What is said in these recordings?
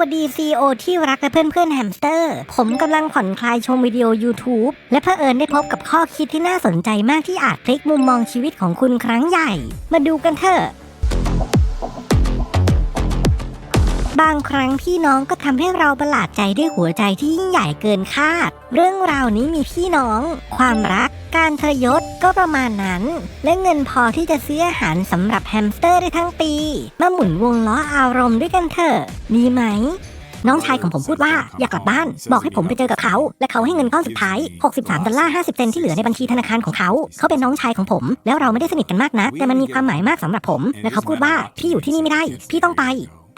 วัสดี CEO ที่รักและเพื่อนๆแฮมสเตอร์ ผมกำลังผ่อนคลายชมวิดีโอ YouTube และเผอิญได้พบกับข้อคิดที่น่าสนใจมากที่อาจพลิกมุมมองชีวิตของคุณครั้งใหญ่ มาดูกันเถอะ บางครั้งพี่น้องก็ทำให้เราประหลาดใจด้วยหัวใจที่ยิ่งใหญ่เกินคาด เรื่องราวนี้มีพี่น้อง ความรัก การทรยศก็ประมาณนั้น และเงินพอที่จะซื้ออาหารสำหรับแฮมสเตอร์ได้ทั้งปี มาหมุนวงล้ออารมณ์ด้วยกันเถอะดีไหมน้องชายของผมพูดว่าอยากกลับบ้าน บอกให้ผมไปเจอกับเขา และเขาให้เงินก้อนสุดท้าย 63 ดอลลาร์ 50 เซนที่เหลือในบัญชีธนาคารของเขา เขาเป็นน้องชายของผม แล้วเราไม่ได้สนิทกันมากนะ แต่มันมีความหมายมากสำหรับผม และเขาพูดว่า พี่อยู่ที่นี่ไม่ได้ พี่ต้องไป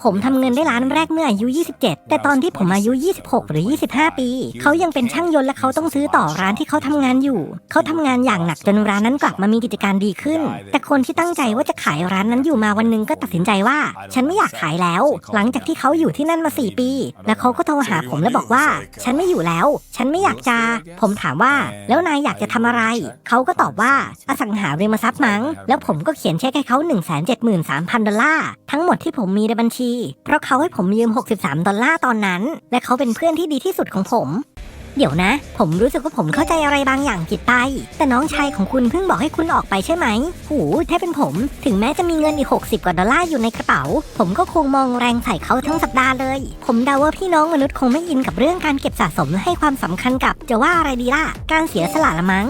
ผมทำเงินได้ล้านแรกเมื่ออายุ 27 แต่ตอนที่ผมอายุ 26 หรือ 25 ปี เขายังเป็นช่างยนต์และเขาต้องซื้อต่อร้านที่เขาทำงานอยู่ เขาทำงานอย่างหนักจนร้านนั้นกลับมามีกิจการดีขึ้น แต่คนที่ตั้งใจว่าจะขายร้านนั้นอยู่มาวันหนึงก็ตัดสินใจว่า ฉันไม่อยากขายแล้ว หลังจากที่เขาอยู่ที่นั่นมา 4 ปี แล้วเขาก็โทรหาผมและบอกว่า ฉันไม่อยู่แล้ว ฉันไม่อยากจะ ผมถามว่า แล้วนายอยากจะทำอะไร เขาก็ตอบว่าอสังหาริมทรัพย์มั้ง แล้วผมก็เขียนเช็คให้เขา173,000ดอลลาร์ทั้งหมดที่ผมมีในบัญชีเพราะเขาให้ผมยืม 63 ดอลลาร์ตอนนั้น และเขาเป็นเพื่อนที่ดีที่สุดของผม เดี๋ยวนะ ผมรู้สึกว่าผมเข้าใจอะไรบางอย่างผิดไป แต่น้องชายของคุณเพิ่งบอกให้คุณออกไปใช่ไหม หูถ้าเป็นผม ถึงแม้จะมีเงินอีก 60 กว่าดอลลาร์อยู่ในกระเป๋า ผมก็คงมองแรงใส่เขาทั้งสัปดาห์เลย ผมเดาว่าพี่น้องมนุษย์คงไม่อินกับเรื่องการเก็บสะสมและให้ความสำคัญกับจะว่าอะไรดีล่ะ การเสียสละละมั้ง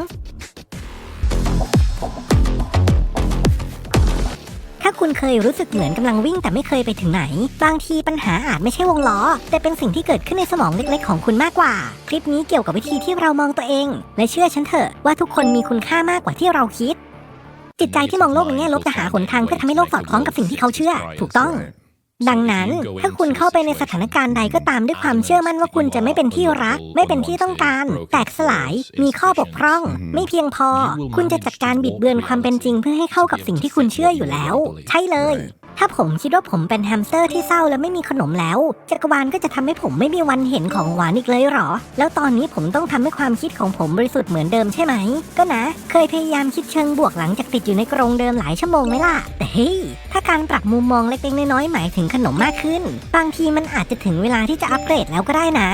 คุณเคยรู้สึกเหมือนกำลังวิ่งแต่ไม่เคยไปถึงไหน บางทีปัญหาอาจไม่ใช่วงล้อ แต่เป็นสิ่งที่เกิดขึ้นในสมองเล็กๆ ของคุณมากกว่า คลิปนี้เกี่ยวกับวิธีที่เรามองตัวเอง และเชื่อฉันเถอะว่าทุกคนมีคุณค่ามากกว่าที่เราคิด จิตใจที่มองโลกในแง่ลบจะหาหนทางเพื่อทำให้โลกสอดคล้องกับสิ่งที่เขาเชื่อ ถูกต้อง ดังนั้นถ้าคุณเข้าไปในสถานการณ์ใดก็ตามด้วยความเชื่อมั่นว่าคุณจะไม่เป็นที่รัก ไม่เป็นที่ต้องการ แตกสลาย มีข้อบกพร่อง ไม่เพียงพอ คุณจะจัดการบิดเบือนความเป็นจริงเพื่อให้เข้ากับสิ่งที่คุณเชื่ออยู่แล้ว ใช่เลย ถ้าผมคิดว่าผมเป็นแฮมสเตอร์ที่เศร้าและไม่มีขนมแล้ว จักรวาลก็จะทำให้ผมไม่มีวันเห็นของหวานอีกเลยเหรอ แล้วตอนนี้ผมต้องทำให้ความคิดของผมบริสุทธิ์เหมือนเดิมใช่ไหม ก็นะ เคยพยายามคิดเชิงบวกหลังจากติดอยู่ในกรงเดิมหลายชั่วโมงไหมล่ะ แต่เฮ้ย ถ้าการปรับมุมมองเล็กๆน้อยๆหมายถึงขนมมากขึ้น บางทีมันอาจจะถึงเวลาที่จะอัปเกรดแล้วก็ได้นะ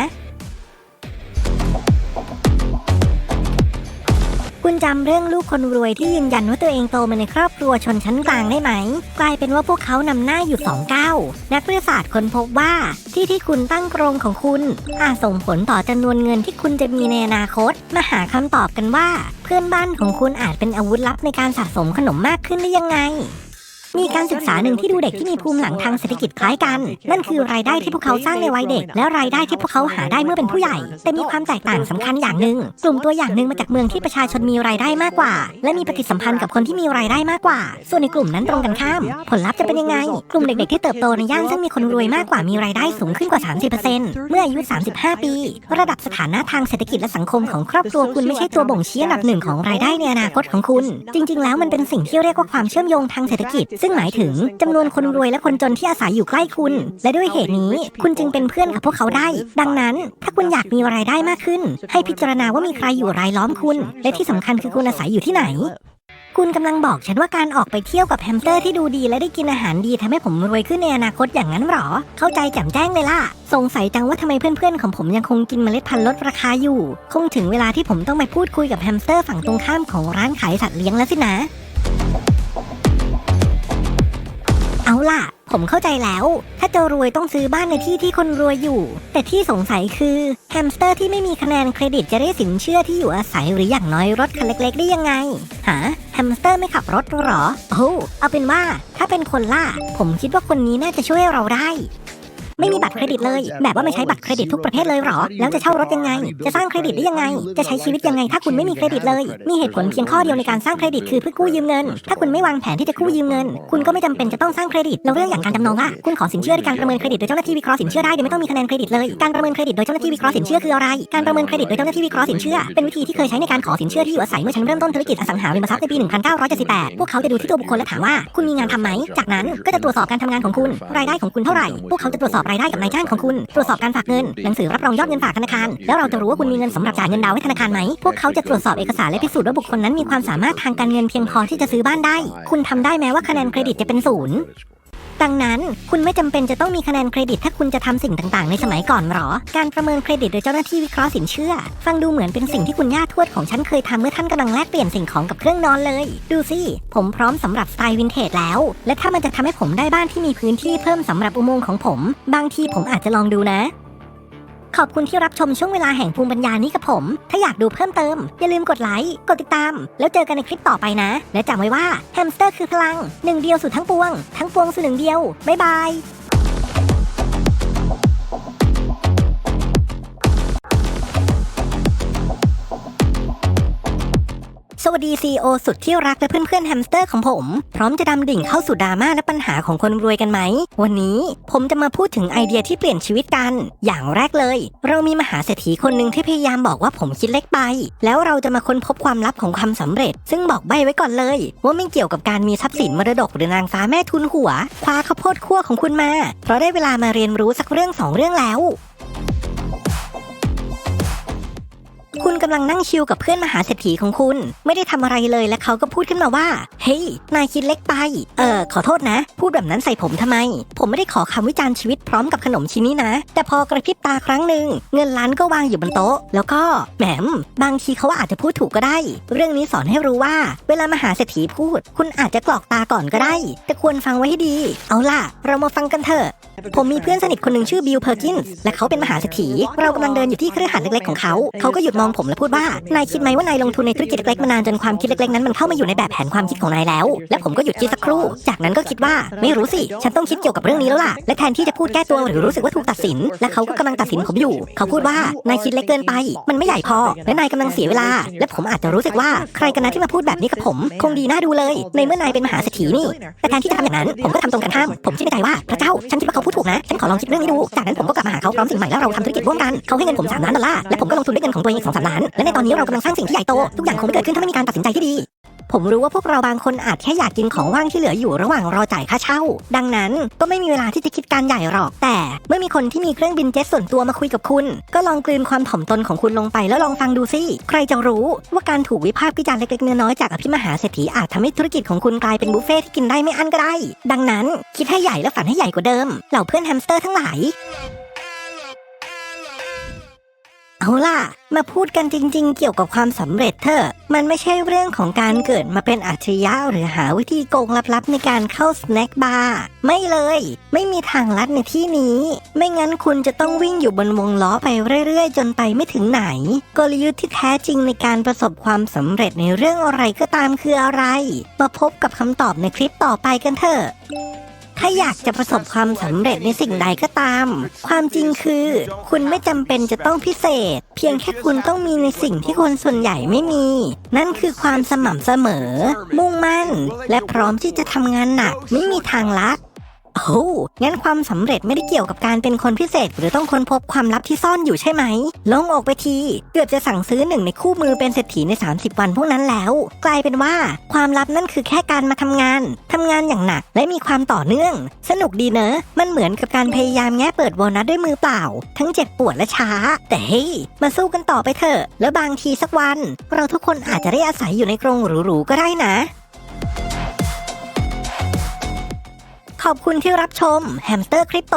คุณจำเรื่องลูกคนรวยที่ยืนยันว่าตัวเองโตมาในครอบครัวชนชั้นกลางได้ไหม กลายเป็นว่าพวกเขานำหน้าอยู่สองก้าวนักวิทยาศาสตร์ค้นพบว่าที่ที่คุณตั้งกรงของคุณ อาจส่งผลต่อจำนวนเงินที่คุณจะมีในอนาคต มาหาคำตอบกันว่า เพื่อนบ้านของคุณอาจเป็นอาวุธลับในการสะสมขนมมากขึ้นได้ยังไง มีการศึกษาหนึ่งที่ดูเด็กที่มีภูมิหลังทางเศรษฐกิจคล้ายกัน นั่นคือรายได้ที่พวกเขาสร้างในวัยเด็ก และรายได้ที่พวกเขาหาได้เมื่อเป็นผู้ใหญ่ แต่มีความแตกต่างสำคัญอย่างหนึ่งกลุ่มตัวอย่างหนึ่งมาจากเมืองที่ประชาชนมีรายได้มากกว่า และมีปฏิสัมพันธ์กับคนที่มีรายได้มากกว่า ส่วนในกลุ่มนั้นตรงกันข้าม ผลลัพธ์จะเป็นยังไง กลุ่มเด็กๆที่เติบโตในย่านซึ่งมีคนรวยมากกว่ามีรายได้สูงขึ้นกว่า 30%เมื่ออายุ 35 ปี ระดับสถานะทางเศรษฐกิจและสังคมของครอบครัวคุณไม่ใช่ตัวบ่งชี้อันดับหนึ่งของรายได้ในอนาคตของคุณ จริง ๆ แล้วมันเป็นสิ่งที่เรียกว่าความเชื่อมโยงทางเศรษฐกิจซึ่งหมายถึงจำนวนคนรวยและคนจนที่อาศัยอยู่ใกล้คุณ และด้วยเหตุนี้ คุณจึงเป็นเพื่อนกับพวกเขาได้ ดังนั้น ถ้าคุณอยากมีรายได้มากขึ้น ให้พิจารณาว่ามีใครอยู่รายล้อมคุณ และที่สำคัญคือคุณอาศัยอยู่ที่ไหนคุณกำลังบอกฉันว่าการออกไปเที่ยวกับแฮมสเตอร์ที่ดูดีและได้กินอาหารดีทำให้ผมรวยขึ้นในอนาคตอย่างนั้นหรอ เข้าใจแจ่มแจ้งเลยล่ะ สงสัยจังว่าทำไมเพื่อนๆของผมยังคงกินเมล็ดพันธุ์ลดราคาอยู่ คงถึงเวลาที่ผมต้องไปพูดคุยกับแฮมสเตอร์ฝั่งตรงข้ามของร้านขายสัตว์เลี้ยงแล้วสินะ ล่ะ ผมเข้าใจแล้ว ถ้าจะรวยต้องซื้อบ้านในที่ที่คนรวยอยู่ แต่ที่สงสัยคือแฮมสเตอร์ที่ไม่มีคะแนนเครดิตจะได้สินเชื่อที่อยู่อาศัยหรืออย่างน้อยรถคันเล็กๆได้ยังไง หาแฮมสเตอร์ไม่ขับรถหรอ โอ้เอาเป็นว่าถ้าเป็นคนล่ะผมคิดว่าคนนี้น่าจะช่วยเราได้ ไม่มีบัตรเครดิตเลย แบบว่าไม่ใช้บัตรเครดิตทุกประเภทเลยหรอ แล้วจะเช่ารถยังไง จะสร้างเครดิตได้ยังไง จะใช้ชีวิตยังไง ถ้าคุณไม่มีเครดิตเลย มีเหตุผลเพียงข้อเดียวในการสร้างเครดิตคือเพื่อกู้ยืมเงิน ถ้าคุณไม่วางแผนที่จะกู้ยืมเงิน คุณก็ไม่จำเป็นจะต้องสร้างเครดิต แล้วเรื่องอย่างการจำนองล่ะ คุณขอสินเชื่อด้วยการประเมินเครดิตโดยเจ้าหน้าที่วิเคราะห์สินเชื่อได้โดยไม่ต้องมีคะแนนเครดิตเลย การประเมินเครดิตโดยเจ้าหน้าที่วิเคราะห์สินเชื่อคืออะไร การประเมินเครดิตโดยเจ้าหน้าที่วิเคราะห์สินเชื่อ เป็นวิธีที่เคยใช้ในการขอสินเชื่อที่อยู่อาศัยเมื่อฉันเริ่มต้นธุรกิจอสังหาริมทรัพย์ในปี 1978 พวกเขาจะดูที่ตัวบุคคลและถามว่า คุณมีงานทำไหม จากนั้นก็จะตรวจสอบการทำงานของคุณ รายได้ของคุณเท่าไหร่ พวกเขาจะตรวจสอบรายได้กับนายจ้างของคุณ ตรวจสอบการฝากเงิน หนังสือรับรองยอดเงินฝากธนาคาร แล้วเราจะรู้ว่าคุณมีเงินสำหรับจ่ายเงินดาวน์ให้ธนาคารไหม พวกเขาจะตรวจสอบเอกสารและพิสูจน์ว่าบุคคลนั้นมีความสามารถทางการเงินเพียงพอที่จะซื้อบ้านได้ คุณทำได้แม้ว่าคะแนนเครดิตจะเป็นศูนย์แต่ ดังนั้น คุณไม่จำเป็นจะต้องมีคะแนนเครดิต ถ้าคุณจะทำสิ่งต่างๆ ในสมัยก่อนหรอ การประเมินเครดิตโดยเจ้าหน้าที่วิเคราะห์สินเชื่อ ฟังดูเหมือนเป็นสิ่งที่คุณย่าทวดของฉันเคยทำเมื่อท่านกำลังแลกเปลี่ยนสิ่งของกับเครื่องนอนเลย ดูสิ ผมพร้อมสำหรับสไตล์วินเทจแล้ว และถ้ามันจะทำให้ผมได้บ้านที่มีพื้นที่เพิ่มสำหรับอุโมงค์ของผม บางทีผมอาจจะลองดูนะ ขอบคุณที่รับชมช่วงเวลาแห่งภูมิปัญญานี้กับผม ถ้าอยากดูเพิ่มเติม อย่าลืมกดไลค์ กดติดตาม แล้วเจอกันในคลิปต่อไปนะ และจำไว้ว่าแฮมสเตอร์คือพลังหนึ่งเดียวสู่ทั้งปวง ทั้งปวงสู่หนึ่งเดียวบ๊ายบาย สวัสดีซีโอสุดที่รักและเพื่อนๆแฮมสเตอร์ของผม พร้อมจะดำดิ่งเข้าสู่ดราม่าและปัญหาของคนรวยกันไหม วันนี้ผมจะมาพูดถึงไอเดียที่เปลี่ยนชีวิตกัน อย่างแรกเลย เรามีมหาเศรษฐีคนหนึ่งที่พยายามบอกว่าผมคิดเล็กไป แล้วเราจะมาค้นพบความลับของความสำเร็จ ซึ่งบอกใบไว้ก่อนเลย ว่าไม่เกี่ยวกับการมีทรัพย์สินมรดกหรือนางฟ้าแม่ทุนหัว คว้าข้าวโพดคั่วของคุณมา เพราะได้เวลามาเรียนรู้สักเรื่องสองเรื่องแล้ว คุณกำลังนั่งชิลกับเพื่อนมหาเศรษฐีของคุณ ไม่ได้ทำอะไรเลยและเขาก็พูดขึ้นมาว่า เฮ้ย นายคิดเล็กไป เออขอโทษนะ พูดแบบนั้นใส่ผมทำไม ผมไม่ได้ขอคำวิจารณ์ชีวิตพร้อมกับขนมชิ้นนี้นะ แต่พอกระพริบตาครั้งหนึ่งเงินล้านก็วางอยู่บนโต๊ะ แล้วก็แหมมบางทีเขาอาจจะพูดถูกก็ได้ เรื่องนี้สอนให้รู้ว่า เวลามหาเศรษฐีพูด คุณอาจจะกรอกตาก่อนก็ได้ แต่ควรฟังไว้ให้ดี เอาล่ะ เรามาฟังกันเถอะผมมีเพื่อนสนิทคนหนึ่งชื่อบิลเพอร์กินส์และเขาเป็นมหาเศรษฐีเรากำลังเดินอยู่ที่เครือข่ายเล็กๆของเขาเขาก็หยุดมองผมและพูดว่า นายคิดไหมว่านายลงทุนในธุรกิจเล็กๆมานานจนความคิดเล็กๆนั้นมันเข้ามาอยู่ในแบบแผนความคิดของนายแล้ว และผมก็หยุดคิดสักครู่ จากนั้นก็คิดว่าไม่รู้สิ ฉันต้องคิดเกี่ยวกับเรื่องนี้แล้วล่ะ และแทนที่จะพูดแก้ตัวหรือรู้สึกว่าถูกตัดสิน และเขาก็กำลังตัดสินผมอยู่ เขาพูดว่านายคิดเล็กเกินไป มันไม่ใหญ่พอ และนายกำลังเสียเวลา และผมอาจจะรู้สึกว่าใครกันนะที่มาพูดแบบนี้กับผม คงดีน่าดูเลย ในเมื่อนายเป็นมหาเศรษฐีนี่ แต่แทนที่จะทำอย่างนั้น ผมก็ทำตรงกันข้าม ผมคิดในใจว่าพระเจ้า ฉันคิดว่าเขาพูดถูกนะ ฉันขอลองคิดเรื่องนี้ดู จากนั้นผมก็กลับมาหาเขาพร้อมสิ่งใหม่แล้วเราทำธุรกิจร่วมกัน เขาให้เงินผม3ล้านดอลลาร์ และผมก็ลงทุนด้วยเงินของตัวเองอีก2-3ล้าน และในตอนนี้เรากำลังสร้างสิ่งที่ใหญ่โต ทุกอย่างคงไม่เกิดขึ้นถ้าไม่มีการตัดสินใจที่ดี ผมรู้ว่าพวกเราบางคนอาจแค่อยากกินของว่างที่เหลืออยู่ระหว่างรอจ่ายค่าเช่า ดังนั้นก็ไม่มีเวลาที่จะคิดการใหญ่หรอก แต่เมื่อมีคนที่มีเครื่องบินเจ็ตส่วนตัวมาคุยกับคุณ ก็ลองกลืนความถ่อมตนของคุณลงไปแล้วลองฟังดูสิ ใครจะรู้ว่าการถูกวิพากษ์วิจารณ์เล็กๆน้อยๆจากอภิมหาเศรษฐีอาจทำให้ธุรกิจของคุณกลายเป็นบุฟเฟ่ที่กินได้ไม่อั้นก็ได้ ดังนั้น คิดให้ใหญ่และฝันให้ใหญ่กว่าเดิม เหล่าเพื่อนแฮมสเตอร์ทั้งหลาย เอาล่ะ มาพูดกันจริง ๆ เกี่ยวกับความสำเร็จเถอะมันไม่ใช่เรื่องของการเกิดมาเป็นอัจฉริยะหรือหาวิธีโกงลับๆในการเข้าสแน็คบาร์ไม่เลย ไม่มีทางลัดในที่นี้ ไม่งั้นคุณจะต้องวิ่งอยู่บนวงล้อไปเรื่อยๆ จนไปไม่ถึงไหน กลยุทธ์ที่แท้จริงในการประสบความสำเร็จในเรื่องอะไรก็ตามคืออะไร มาพบกับคำตอบในคลิปต่อไปกันเถอะ ถ้าอยากจะประสบความสำเร็จในสิ่งใดก็ตาม ความจริงคือ คุณไม่จำเป็นจะต้องพิเศษ เพียงแค่คุณต้องมีในสิ่งที่คนส่วนใหญ่ไม่มี นั่นคือความสม่ำเสมอ มุ่งมั่น และพร้อมที่จะทำงานหนัก ไม่มีทางลัด โอ้งั้นความสำเร็จไม่ได้เกี่ยวกับการเป็นคนพิเศษ หรือต้องค้นพบความลับที่ซ่อนอยู่ใช่ไหมลงอกไปที เกือบจะสั่งซื้อหนึ่งในคู่มือเป็นเศรษฐีใน 30 วันพวกนั้นแล้ว กลายเป็นว่าความลับนั่นคือแค่การมาทำงานทำงานอย่างหนัก และมีความต่อเนื่อง สนุกดีเนอะ มันเหมือนกับการพยายามแง้เปิดโบนัสด้วยมือเปล่า ทั้งเจ็บปวดและช้า แต่เฮ้ยมาสู้กันต่อไปเถอะ แล้วบางทีสักวัน เราทุกคนอาจจะได้อาศัยอยู่ในกรงหรูๆก็ได้นะ ขอบคุณที่รับชมแฮมสเตอร์คริปโต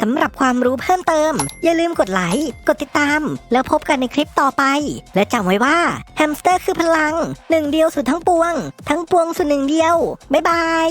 สำหรับความรู้เพิ่มเติม อย่าลืมกดไลค์กดติดตาม แล้วพบกันในคลิปต่อไป และจำไว้ว่าแฮมสเตอร์คือพลัง หนึ่งเดียวสุดทั้งปวง ทั้งปวงสุดหนึ่งเดียว บ๊ายบาย